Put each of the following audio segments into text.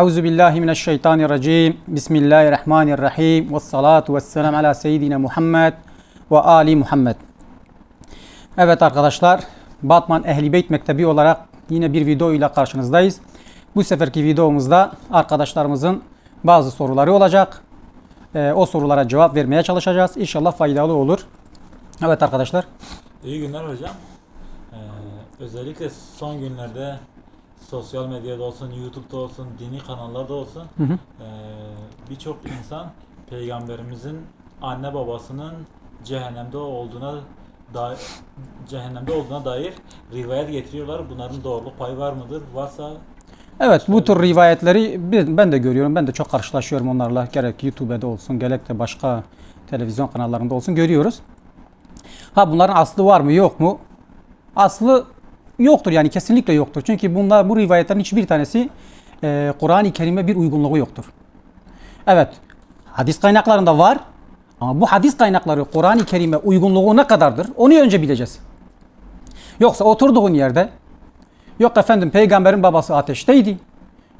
Euzu billahi mineşşeytanirracim. Bismillahirrahmanirrahim. Ves salatu vesselam ala seyyidina Muhammed ve ali Muhammed. Evet arkadaşlar, Batman Ehli Beyt Mektebi olarak yine bir video ile karşınızdayız. Bu seferki videomuzda arkadaşlarımızın bazı soruları olacak. Ee, o sorulara cevap vermeye çalışacağız. İnşallah faydalı olur. Evet arkadaşlar. İyi günler hocam. Ee, özellikle son günlerde sosyal medyada olsun, YouTube'da olsun, dini kanallarda olsun Hı hı. ee, birçok insan peygamberimizin anne babasının cehennemde olduğuna da cehennemde olduğuna dair rivayet getiriyorlar. Bunların doğruluk payı var mıdır? Varsa Evet bu tür rivayetleri ben de görüyorum. Ben de çok karşılaşıyorum onlarla. Gerek YouTube'da olsun gerek de başka televizyon kanallarında olsun görüyoruz. Ha bunların aslı var mı yok mu? Aslı yoktur yani kesinlikle yoktur. Çünkü bunlar bu rivayetlerin hiçbir tanesi e, Kur'an-ı Kerim'e bir uygunluğu yoktur. Evet hadis kaynaklarında var ama bu hadis kaynakları Kur'an-ı Kerim'e uygunluğu ne kadardır? Onu önce bileceğiz. Yoksa oturduğun yerde Yok efendim peygamberin babası ateşteydi.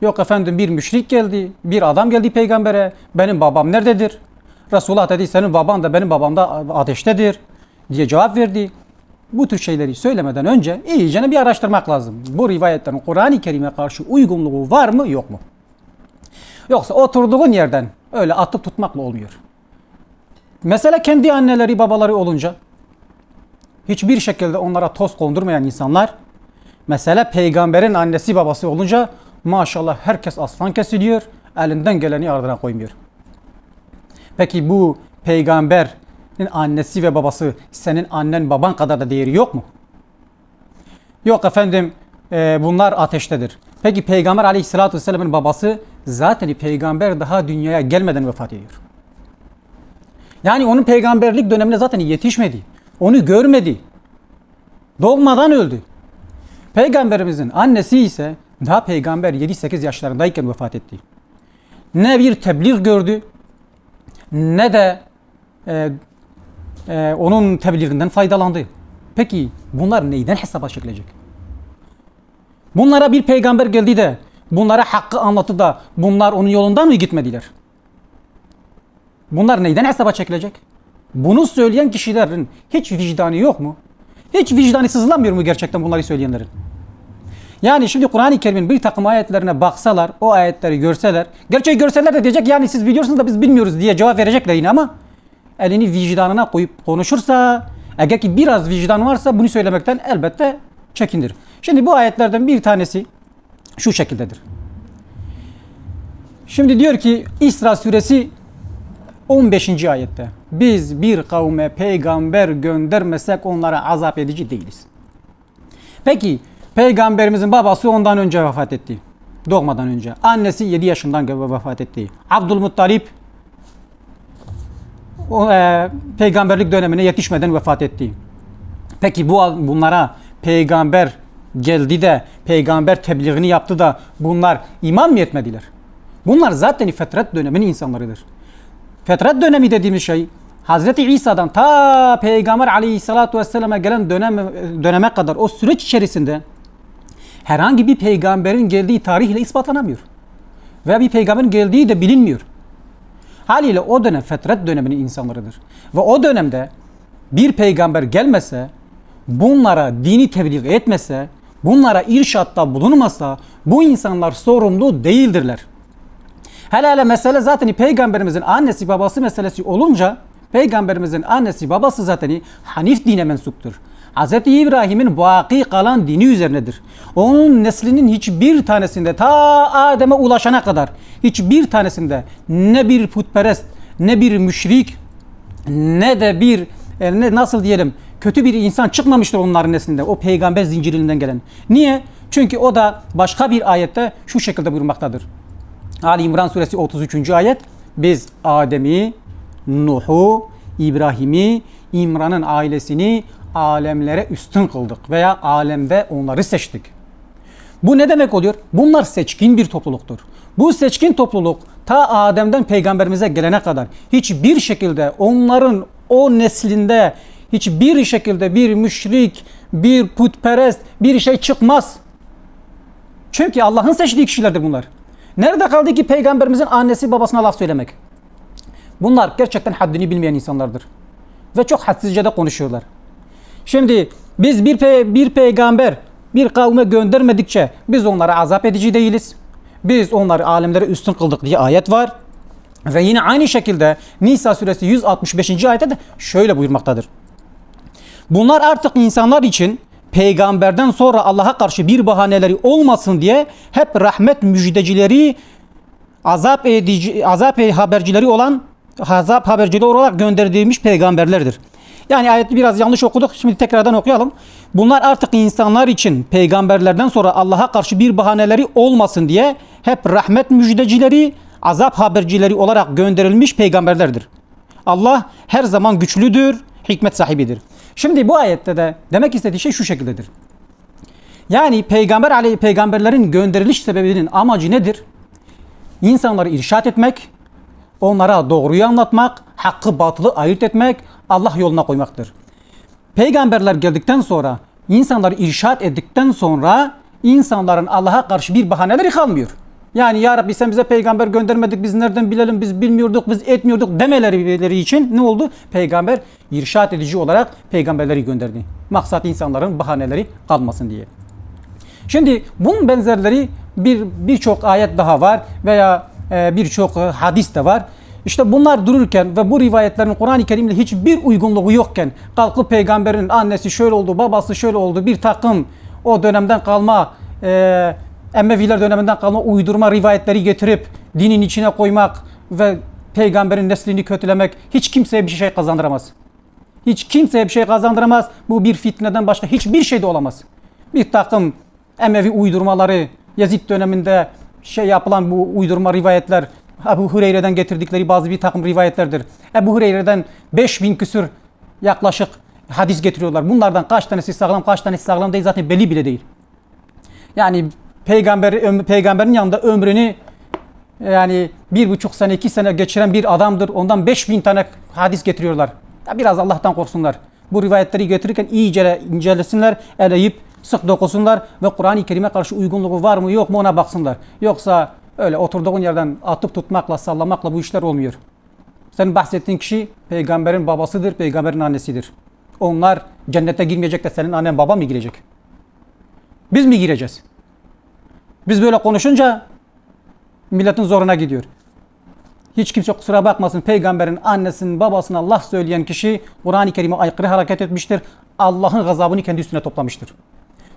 Yok efendim bir müşrik geldi. Bir adam geldi peygambere. Benim babam nerededir? Resulullah dedi senin baban da benim babam da ateştedir diye cevap verdi. Bu tür şeyleri söylemeden önce iyice bir araştırmak lazım. Bu rivayetlerin Kur'an-ı Kerim'e karşı uygunluğu var mı yok mu? Yoksa oturduğun yerden öyle atıp tutmakla olmuyor. Mesela kendi anneleri babaları olunca hiçbir şekilde onlara toz kondurmayan insanlar Mesela peygamberin annesi babası olunca maşallah herkes aslan kesiliyor, elinden geleni ardına koymuyor. Peki bu peygamberin annesi ve babası senin annen baban kadar da değeri yok mu? Yok efendim e, bunlar ateştedir. Peki peygamber aleyhissalatü vesselamın babası zaten peygamber daha dünyaya gelmeden vefat ediyor. Yani onun peygamberlik dönemine zaten yetişmedi. Onu görmedi. Doğmadan öldü. Peygamberimizin annesi ise daha peygamber 7-8 yaşlarındayken vefat etti. Ne bir tebliğ gördü ne de e, e, onun tebliğinden faydalandı. Peki bunlar neyden hesaba çekilecek? Bunlara bir peygamber geldi de bunlara hakkı anlattı da bunlar onun yolundan mı gitmediler? Bunlar neyden hesaba çekilecek? Bunu söyleyen kişilerin hiç vicdanı yok mu? Hiç vicdanı sızlamıyor mu gerçekten bunları söyleyenlerin? Yani şimdi Kur'an-ı Kerim'in bir takım ayetlerine baksalar, o ayetleri görseler, gerçeği görseler de diyecek yani siz biliyorsunuz da biz bilmiyoruz diye cevap verecekler yine ama elini vicdanına koyup konuşursa, eğer ki biraz vicdan varsa bunu söylemekten elbette çekinir. Şimdi bu ayetlerden bir tanesi şu şekildedir. Şimdi diyor ki İsra suresi 15. ayette biz bir kavme peygamber göndermesek onlara azap edici değiliz. Peki peygamberimizin babası ondan önce vefat etti. Doğmadan önce. Annesi 7 yaşından vefat etti. Abdülmuttalip o, e, peygamberlik dönemine yetişmeden vefat etti. Peki bu bunlara peygamber geldi de peygamber tebliğini yaptı da bunlar iman mı etmediler? Bunlar zaten fetret döneminin insanlarıdır. Fetret dönemi dediğimiz şey Hazreti İsa'dan ta Peygamber aleyhissalatu vesselam'a gelen dönem, döneme kadar o süreç içerisinde herhangi bir peygamberin geldiği tarihle ispatlanamıyor. Veya bir peygamberin geldiği de bilinmiyor. Haliyle o dönem fetret döneminin insanlarıdır. Ve o dönemde bir peygamber gelmese, bunlara dini tebliğ etmese, bunlara irşatta bulunmasa bu insanlar sorumlu değildirler. Hele mesele zaten peygamberimizin annesi babası meselesi olunca peygamberimizin annesi babası zaten Hanif dine mensuptur. Hz. İbrahim'in baki kalan dini üzerinedir. Onun neslinin hiçbir tanesinde ta Adem'e ulaşana kadar hiçbir tanesinde ne bir putperest ne bir müşrik ne de bir e, ne nasıl diyelim kötü bir insan çıkmamıştır onların neslinde o peygamber zincirinden gelen. Niye? Çünkü o da başka bir ayette şu şekilde buyurmaktadır. Ali İmran suresi 33. ayet biz Adem'i, Nuh'u, İbrahim'i, İmran'ın ailesini alemlere üstün kıldık veya alemde onları seçtik. Bu ne demek oluyor? Bunlar seçkin bir topluluktur. Bu seçkin topluluk ta Adem'den peygamberimize gelene kadar hiçbir şekilde onların o neslinde hiçbir şekilde bir müşrik, bir putperest bir şey çıkmaz. Çünkü Allah'ın seçtiği kişilerdir bunlar. Nerede kaldı ki peygamberimizin annesi babasına laf söylemek? Bunlar gerçekten haddini bilmeyen insanlardır. Ve çok hadsizce de konuşuyorlar. Şimdi biz bir, pe- bir peygamber bir kavme göndermedikçe biz onlara azap edici değiliz. Biz onları alemlere üstün kıldık diye ayet var. Ve yine aynı şekilde Nisa suresi 165. ayette de şöyle buyurmaktadır. Bunlar artık insanlar için peygamberden sonra Allah'a karşı bir bahaneleri olmasın diye hep rahmet müjdecileri azap edici azap habercileri olan azap habercileri olarak gönderilmiş peygamberlerdir. Yani ayeti biraz yanlış okuduk. Şimdi tekrardan okuyalım. Bunlar artık insanlar için peygamberlerden sonra Allah'a karşı bir bahaneleri olmasın diye hep rahmet müjdecileri, azap habercileri olarak gönderilmiş peygamberlerdir. Allah her zaman güçlüdür, hikmet sahibidir. Şimdi bu ayette de demek istediği şey şu şekildedir. Yani peygamber aleyhi peygamberlerin gönderiliş sebebinin amacı nedir? İnsanları irşat etmek, onlara doğruyu anlatmak, hakkı batılı ayırt etmek, Allah yoluna koymaktır. Peygamberler geldikten sonra, insanları irşat ettikten sonra insanların Allah'a karşı bir bahaneleri kalmıyor. Yani ya Rabbi sen bize peygamber göndermedik biz nereden bilelim biz bilmiyorduk biz etmiyorduk demeleri için ne oldu? Peygamber irşat edici olarak peygamberleri gönderdi. Maksat insanların bahaneleri kalmasın diye. Şimdi bunun benzerleri bir birçok ayet daha var veya e, birçok e, hadis de var. İşte bunlar dururken ve bu rivayetlerin Kur'an-ı Kerim'le hiçbir uygunluğu yokken kalkıp peygamberin annesi şöyle oldu, babası şöyle oldu bir takım o dönemden kalma e, Emmeviler döneminden kalma uydurma rivayetleri getirip dinin içine koymak ve peygamberin neslini kötülemek hiç kimseye bir şey kazandıramaz. Hiç kimseye bir şey kazandıramaz. Bu bir fitneden başka hiçbir şey de olamaz. Bir takım Emevi uydurmaları, Yazid döneminde şey yapılan bu uydurma rivayetler, Ebu Hureyre'den getirdikleri bazı bir takım rivayetlerdir. Ebu Hureyre'den 5000 küsür yaklaşık hadis getiriyorlar. Bunlardan kaç tanesi sağlam, kaç tanesi sağlam değil zaten belli bile değil. Yani peygamber peygamberin yanında ömrünü yani bir buçuk sene iki sene geçiren bir adamdır. Ondan 5000 tane hadis getiriyorlar. Ya biraz Allah'tan korksunlar. Bu rivayetleri getirirken iyice incelesinler, eleyip sık dokusunlar ve Kur'an-ı Kerim'e karşı uygunluğu var mı yok mu ona baksınlar. Yoksa öyle oturduğun yerden atıp tutmakla, sallamakla bu işler olmuyor. Senin bahsettiğin kişi peygamberin babasıdır, peygamberin annesidir. Onlar cennete girmeyecek de senin annen baban mı girecek? Biz mi gireceğiz? Biz böyle konuşunca milletin zoruna gidiyor. Hiç kimse kusura bakmasın peygamberin annesinin babasına laf söyleyen kişi Kur'an-ı Kerim'e aykırı hareket etmiştir. Allah'ın gazabını kendi üstüne toplamıştır.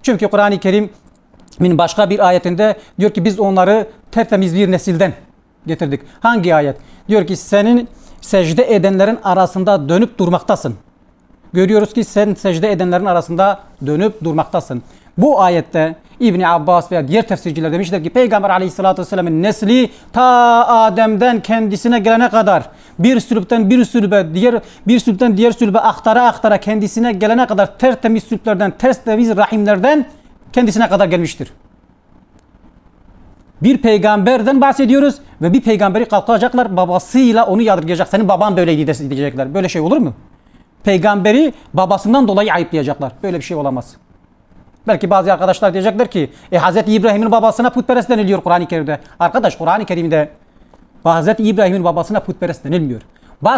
Çünkü Kur'an-ı Kerim'in başka bir ayetinde diyor ki biz onları tertemiz bir nesilden getirdik. Hangi ayet? Diyor ki senin secde edenlerin arasında dönüp durmaktasın. Görüyoruz ki sen secde edenlerin arasında dönüp durmaktasın. Bu ayette İbni Abbas veya diğer tefsirciler demişler ki Peygamber aleyhissalatü vesselamın nesli ta Adem'den kendisine gelene kadar bir sülüpten bir sülübe diğer bir sülüpten diğer sülübe aktara aktara kendisine gelene kadar tertemiz sülüplerden tertemiz rahimlerden kendisine kadar gelmiştir. Bir peygamberden bahsediyoruz ve bir peygamberi kalkacaklar babasıyla onu yadırgayacak. Senin baban böyleydi diyecekler. Böyle şey olur mu? Peygamberi babasından dolayı ayıplayacaklar. Böyle bir şey olamaz. Belki bazı arkadaşlar diyecekler ki e, Hz. İbrahim'in babasına putperest deniliyor Kur'an-ı Kerim'de. Arkadaş Kur'an-ı Kerim'de Hz. İbrahim'in babasına putperest denilmiyor.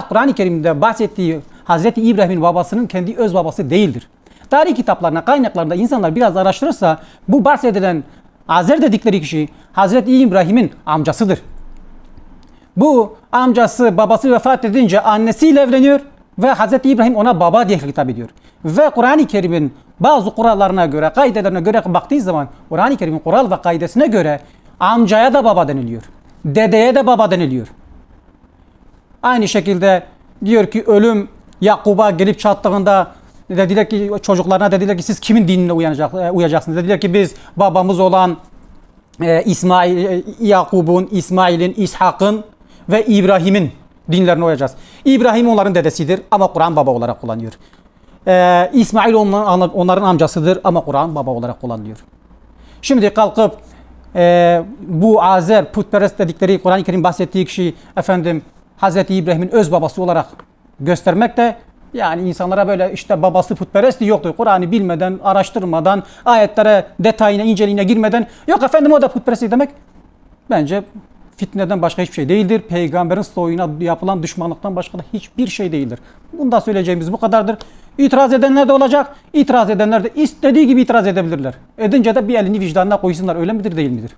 Kur'an-ı Kerim'de bahsettiği Hz. İbrahim'in babasının kendi öz babası değildir. Tarih kitaplarına, kaynaklarında insanlar biraz araştırırsa bu bahsedilen Azer dedikleri kişi Hz. İbrahim'in amcasıdır. Bu amcası babası vefat edince annesiyle evleniyor ve Hz. İbrahim ona baba diye hitap ediyor. Ve Kur'an-ı Kerim'in bazı kurallarına göre, kaidelerine göre baktığı zaman Kur'an-ı Kerim'in kural ve kaidesine göre amcaya da baba deniliyor. Dedeye de baba deniliyor. Aynı şekilde diyor ki ölüm Yakub'a gelip çattığında dediler ki çocuklarına dediler ki siz kimin dinine uyanacak, e, uyacaksınız? Dediler ki biz babamız olan e, İsmail, e, Yakub'un, İsmail'in, İshak'ın ve İbrahim'in dinlerine uyacağız. İbrahim onların dedesidir ama Kur'an baba olarak kullanıyor. E, İsmail onların, onların amcasıdır ama Kur'an baba olarak kullanılıyor. Şimdi kalkıp e, bu Azer putperest dedikleri Kur'an-ı Kerim bahsettiği kişi efendim Hz. İbrahim'in öz babası olarak göstermek de yani insanlara böyle işte babası putperest yoktur. Kur'an'ı bilmeden, araştırmadan, ayetlere detayına, inceliğine girmeden yok efendim o da putperest demek bence fitneden başka hiçbir şey değildir. Peygamberin soyuna yapılan düşmanlıktan başka da hiçbir şey değildir. Bunda söyleyeceğimiz bu kadardır. İtiraz edenler de olacak. İtiraz edenler de istediği gibi itiraz edebilirler. Edince de bir elini vicdanına koysunlar. Öyle midir değil midir?